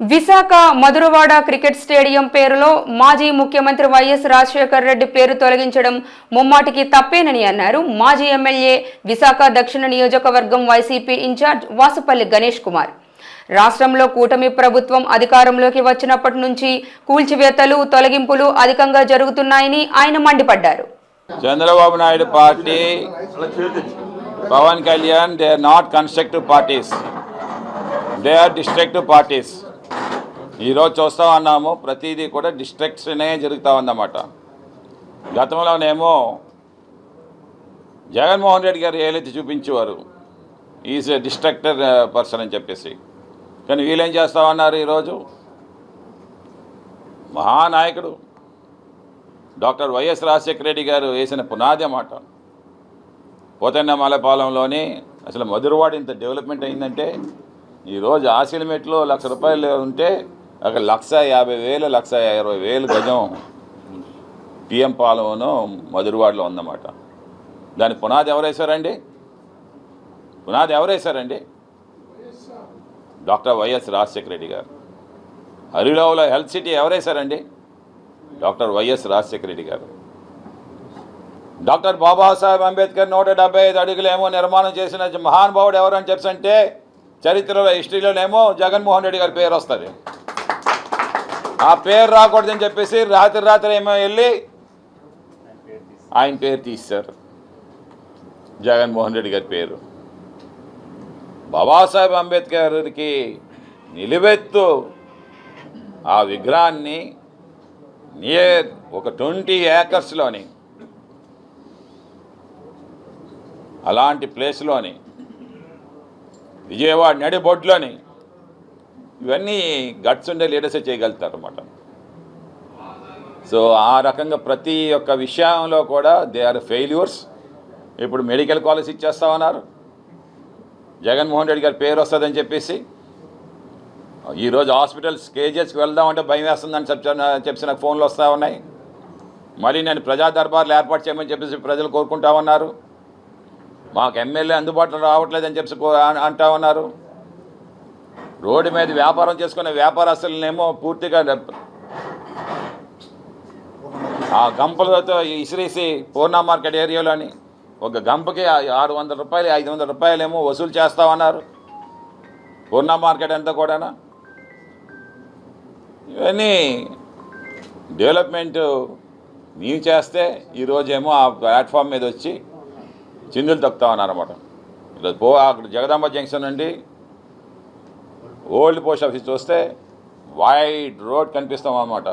Visakha Madhurawada cricket stadium పేరులో మాజీ ముఖ్యమంత్రి వైఎస్ రాజశేఖర్ రెడ్డి పేరు తొలగించడం ముమ్మాటికి తప్పేనని అన్నారు. మాజీ ఎమ్మెల్యే విశాఖ దక్షిణ నియోజకవర్గం వైసీపీ ఇన్ఛార్జ్ వాసుపల్లి గణేష్ కుమార్. రాష్ట్రంలో కూటమి ప్రభుత్వం అధికారంలోకి వచ్చినప్పటి నుంచి కూల్చివేతలు తొలగింపులు అధికంగా జరుగుతున్నాయని ఆయన మండిపడ్డారు. Chandrababu Naidu party Pawan Kalyan they are not constructive parties they are destructive parties ఈరోజు చూస్తూ ఉన్నాము ప్రతిదీ కూడా డిస్ట్రక్షనే జరుగుతూ ఉందన్నమాట. గతంలోనేమో జగన్మోహన్ రెడ్డి గారు ఏలైతే చూపించేవారు? ఈజ్ ఎ డిస్ట్రక్టర్ పర్సన్ అని చెప్పేసి. కానీ వీళ్ళేం చేస్తా ఉన్నారు ఈరోజు మహానాయకుడు డాక్టర్ వైఎస్ రాజశేఖర రెడ్డి గారు వేసిన పునాది అన్నమాట. పోతన్న మలపాలెంలోని అసలు మధురవాడ ఇంత డెవలప్మెంట్ అయిందంటే ఈరోజు ఆశీలమెట్లో లక్ష రూపాయలు ఉంటే అక్కడ లక్ష యాభై వేలు లక్ష ఇరవై వేలు గజం పిఎం పాలెంను మధురవాడలో ఉందన్నమాట. దాని పునాది ఎవరేశారండి? పునాది ఎవరేశారండి? Doctor YS Rajasekhara Reddy garu. హరిలోవలో health city ఎవరేశారండి? Doctor YS Rajasekhara Reddy garu. Doctor Babasaheb Ambedkar నూట డెబ్బై ఐదు అడుగులేమో నిర్మాణం చేసిన మహానుభావుడు ఎవరని చెప్పంటే చరిత్రలో హిస్టరీలోనేమో జగన్మోహన్ రెడ్డి గారి పేరు వస్తుంది. ఆ పేరు రాకూడదని చెప్పేసి రాత్రి రాత్రి ఏమో వెళ్ళి ఆయన పేరు తీశారు. జగన్మోహన్ రెడ్డి గారి పేరు. బాబాసాహెబ్ అంబేద్కర్కి నిలువెత్తు ఆ విగ్రహాన్ని నియర్ ఒక ట్వంటీ ఏకర్స్లోని అలాంటి ప్లేస్లోని విజయవాడ నడిబొడ్లోని ఇవన్నీ గట్స్ ఉండే లీడర్సే చేయగలుగుతారు అనమాట సో ఆ రకంగా ప్రతి ఒక్క విషయంలో కూడా దే ఆర్ ఫెయిల్యూర్స్ ఇప్పుడు మెడికల్ కాలేజ్ ఇచ్చేస్తా ఉన్నారు. జగన్మోహన్ రెడ్డి గారి పేరు వస్తుందని చెప్పేసి ఈరోజు హాస్పిటల్స్ కేజెస్కి వెళ్దామంటే భయం వేస్తుందని చెప్పి నాకు ఫోన్లు వస్తూ ఉన్నాయి. మరి నేను ప్రజా దర్బార్లు ఏర్పాటు చేయమని చెప్పేసి ప్రజలు కోరుకుంటా ఉన్నారు. మాకు ఎమ్మెల్యే అందుబాటులో రావట్లేదని చెప్పి కో- అంటా ఉన్నారు. రోడ్డు మీద వ్యాపారం చేసుకునే వ్యాపారస్తులనేమో పూర్తిగా ఆ గంపలతో ఇసిరేసి పూర్ణ మార్కెట్ ఏరియాలోని ఒక గంపకి ఆరు వందల రూపాయలు ఐదు వందల రూపాయలేమో వసూలు చేస్తామన్నారు. పూర్ణ మార్కెట్ అంతా కూడానా? ఇవన్నీ డెవలప్మెంట్ నీవు చేస్తే ఈరోజేమో ఆ ప్లాట్ఫామ్ మీద వచ్చి చిందులు తప్పుతా ఉన్నారన్నమాట ఈరోజు పో అక్కడ జగదాంబ జంక్షన్ నుండి ఓల్డ్ పోస్ట్ ఆఫీస్ చూస్తే వైడ్ రోడ్ కనిపిస్తాం అన్నమాట.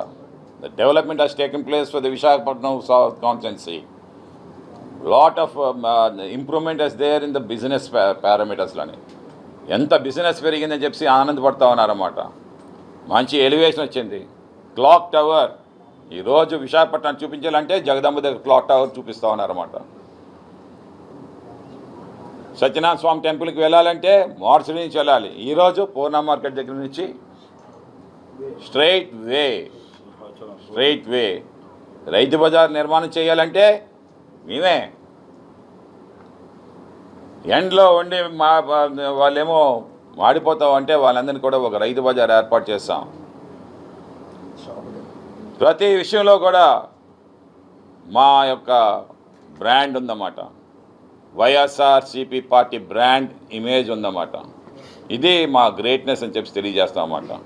The development has taking place for the Visakhapatnam south constituency lot of improvement is there in the business పారామీటర్స్లోని ఎంత బిజినెస్ పెరిగిందని చెప్పి ఆనందపడతా ఉన్నారన్నమాట. మంచి ఎలివేషన్ వచ్చింది. క్లాక్ టవర్ ఈరోజు విశాఖపట్నం చూపించాలంటే జగదంబ దగ్గర క్లాక్ టవర్ చూపిస్తా ఉన్నారన్నమాట. సత్యనారాయణ స్వామి టెంపుల్కి వెళ్ళాలంటే మార్చిడి నుంచి వెళ్ళాలి. ఈరోజు పూర్ణ మార్కెట్ దగ్గర నుంచి స్ట్రైట్ వే స్ట్రైట్ వే. రైతు బజార్ నిర్మాణం చేయాలంటే మేమే. ఎండ్లో ఉండి మా మా- వాళ్ళేమో మాడిపోతాం అంటే వాళ్ళందరినీ కూడా ఒక రైతు బజార్ ఏర్పాటు చేస్తాం. ప్రతి విషయంలో కూడా మా యొక్క బ్రాండ్ ఉందన్నమాట. వైఎస్ఆర్సిపి పార్టీ బ్రాండ్ ఇమేజ్ ఉందన్నమాట. ఇది మా గ్రేట్నెస్ అని చెప్పి తెలియజేస్తామన్నమాట.